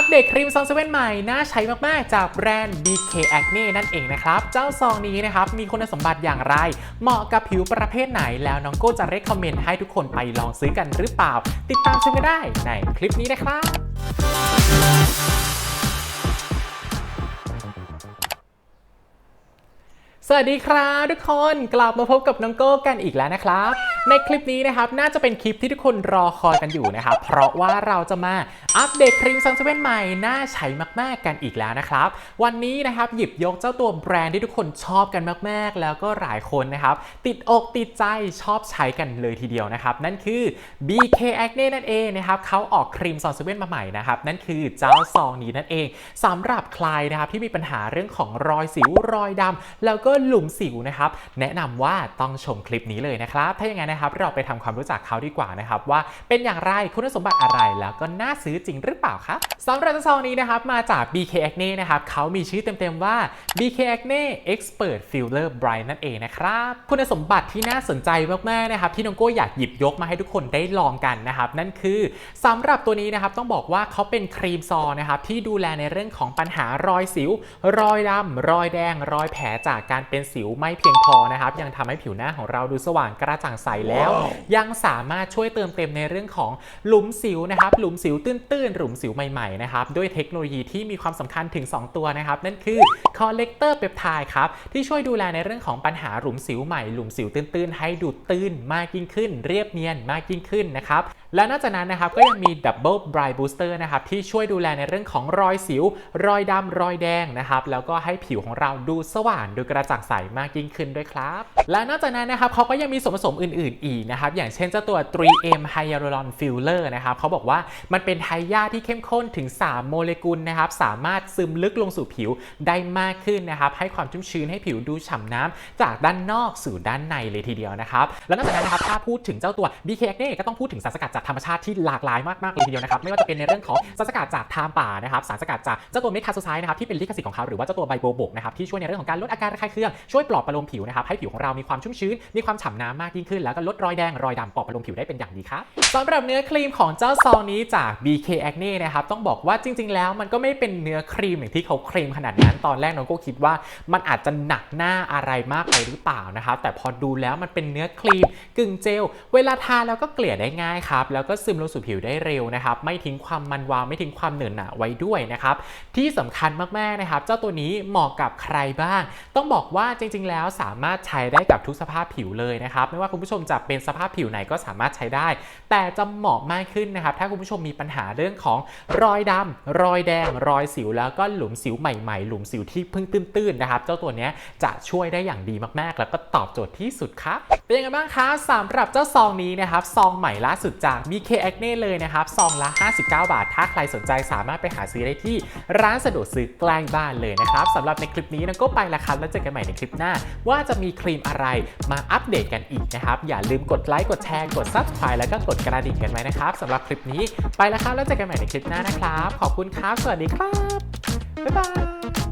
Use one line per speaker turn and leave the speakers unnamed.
อัปเดตครีมซองเซเว่นใหม่ น่าใช้มาก ๆ จากแบรนด์ BK Acne นั่นเองนะครับ เจ้าซองนี้นะครับ มีคุณสมบัติอย่างไร เหมาะกับผิวประเภทไหนแล้วน้องโก้จะเรคคอมเมนต์ให้ทุกคนไปลองซื้อกันหรือเปล่า ติดตามชมกันได้ในคลิปนี้นะครับสวัสดีครับทุกคนกลับมาพบกับน้องโก้กันอีกแล้วนะครับในคลิปนี้นะครับน่าจะเป็นคลิปที่ทุกคนรอคอยกันอยู่นะครับ เพราะว่าเราจะมาอัปเดตครีมซันเซเว่นใหม่ น่าใช้มาก ๆ กันอีกแล้วนะครับ วันนี้นะครับหยิบยกเจ้าตัวแบรนด์ที่ทุกคนชอบกันมาก ๆ แล้วก็หลายคนนะครับ ติดอกติดใจชอบใช้กันเลยทีเดียวนะครับ นั่นคือ BK Acne นั่นเองนะครับเขาออกครีมซอนเซเว่นมาใหม่นะครับ นั่นคือเจ้าซองนี้นั่นเองสำหรับใครนะครับที่มีปัญหาเรื่องของรอยสิวรอยดำแล้วก็หลุมสิวนะครับแนะนำว่าต้องชมคลิปนี้เลยนะครับถ้าอย่างนั้นนะครับเราไปทำความรู้จักเขาดีกว่านะครับว่าเป็นอย่างไรคุณสมบัติอะไรแล้วก็น่าซื้อจริงหรือเปล่าครับสำหรับซองนี้นะครับมาจาก BK Acne นะครับเขามีชื่อเต็มๆว่า BK Acne Expert Filler Bright นั่นเองนะครับคุณสมบัติที่น่าสนใจมากๆนะครับที่น้องโก้อยากหยิบยกมาให้ทุกคนได้ลองกันนะครับนั่นคือสำหรับตัวนี้นะครับต้องบอกว่าเขาเป็นครีมซองนะครับที่ดูแลในเรื่องของปัญหารอยสิว รอยดำรอยแดง รอยแผลจากการเป็นสิวไม่เพียงพอนะครับยังทำให้ผิวหน้าของเราดูสว่างกระจ่างใสแล้ว ยังสามารถช่วยเติมเต็มในเรื่องของหลุมสิวนะครับหลุมสิวตื้นๆหลุมสิวใหม่ๆนะครับด้วยเทคโนโลยีที่มีความสำคัญถึง 2 ตัวนะครับนั่นคือ Collector Peptide ครับที่ช่วยดูแลในเรื่องของปัญหาหลุมสิวใหม่หลุมสิวตื้นๆ ให้ดูตื้นมากยิ่งขึ้น เรียบเนียนมากยิ่งขึ้นนะครับ และนอกจากนั้นนะครับก็ยังมี Double Bright Booster นะครับที่ช่วยดูแลในเรื่องของรอยสิว รอยดำรอยแดงนะครับแล้วก็ให้ผิวของเราดูสว่างดูกระจ่างใสมากยิ่งขึ้นด้วยครับ และนอกจากนั้นนะครับเขาก็ยังมีส่วนผสมอื่น ๆ อีกนะครับอย่างเช่นเจ้าตัว 3M Hyaluron Filler นะครับเขาบอกว่ามันเป็นไฮยาที่เข้มข้นถึง 3 โมเลกุลนะครับสามารถซึมลึกลงสู่ผิวได้มากขึ้นนะครับให้ความชุ่มชื้นให้ผิวดูฉ่ำน้ำจากด้านนอกสู่ด้านในเลยทีเดียวนะครับแล้วนอกจากนั้นนะครับถ้าพูดถึงเจ้าตัว BK Acne ก็ต้องพูดถึงสารสกัดจากธรรมชาติที่หลากหลายมากๆเลยทีเดียวนะครับไม่ว่าจะเป็นในเรื่องของสารสกัดจากทามป่านะครับสารสกัดจากเจ้าตัวเมทาโซไซนะครับที่เป็นลิขสิทธิ์ของเขาหรือว่าเจ้าตัวไบโบบกนะครับที่ช่วยในเรื่องของการลดอาการระคายเคืองช่วยปลอบประโลมผิวนะครับให้ผิวของเรามีความชุ่มชื้นมีความฉ่ำน้ำมากยิ่งขึ้น แล้วก็ลดรอยแดงรอยดำปลอบประโลมผิวได้เป็นอย่างดีครับสำหรับเนื้อครีมของเจ้าซองนี้จาก BK Acne นะครับต้องบอกว่าจริง ๆ แล้วมันก็ไม่เป็นเนื้อครีมอย่างที่เขาเคลมขนาดนั้นตอนแรกน้องก็คิดว่ามันอาจจะหนักหน้าอะไรมากไปหรือเปล่านะครับแต่พอดูแล้วมันเป็นเนื้อครีมกึ่งเจลเวลาทาแล้วก็เกลี่ยได้ง่ายครับแล้วก็ซึมลงสู่ผิวได้เร็วนะครับ ไม่ทิ้งความมันวาวไม่ทิ้งความเหนอะหนะไว้ด้วยนะครับ ที่สำคัญมากๆนะครับ เจ้าตัวนี้เหมาะกับใครบ้าง ต้องบอกว่าจริง ๆ แล้วสามารถใช้ได้กับทุกสภาพผิวเลยนะครับ ไม่ว่าคุณผู้ชมจะเป็นสภาพผิวไหนก็สามารถใช้ได้ แต่จะเหมาะมากขึ้นนะครับ ถ้าคุณผู้ชมมีปัญหาเรื่องของรอยดำรอยแดง รอยสิวแล้วก็หลุมสิวใหม่ๆ หลุมสิวที่เพิ่งตื้นๆนะครับ เจ้าตัวนี้จะช่วยได้อย่างดีมากๆ แล้วก็ตอบโจทย์ที่สุดครับ เป็นยังไงบ้างคะสำหรับเจ้าซองนี้นะครับ ซองใหม่ล่าสุดจาก BK Acne เลยนะครับซองละ 59 บาท ถ้าใครสนใจสามารถไปหาซื้อได้ที่ร้านสะดวกซื้อใกล้บ้านเลยนะครับสำหรับในคลิปนี้นะก็ไปละครับแล้วเจอกันใหม่ในคลิปหน้า ว่าจะมีครีมอะไรมาอัปเดตกันอีกนะครับ อย่าลืมกดไลค์กดแชร์กด Subscribe แล้วก็กดกระดิ่งกันไว้นะครับสำหรับคลิปนี้ไปละครับแล้วเจอกันใหม่ในคลิปหน้านะครับ ขอบคุณครับ สวัสดีครับบ๊ายบาย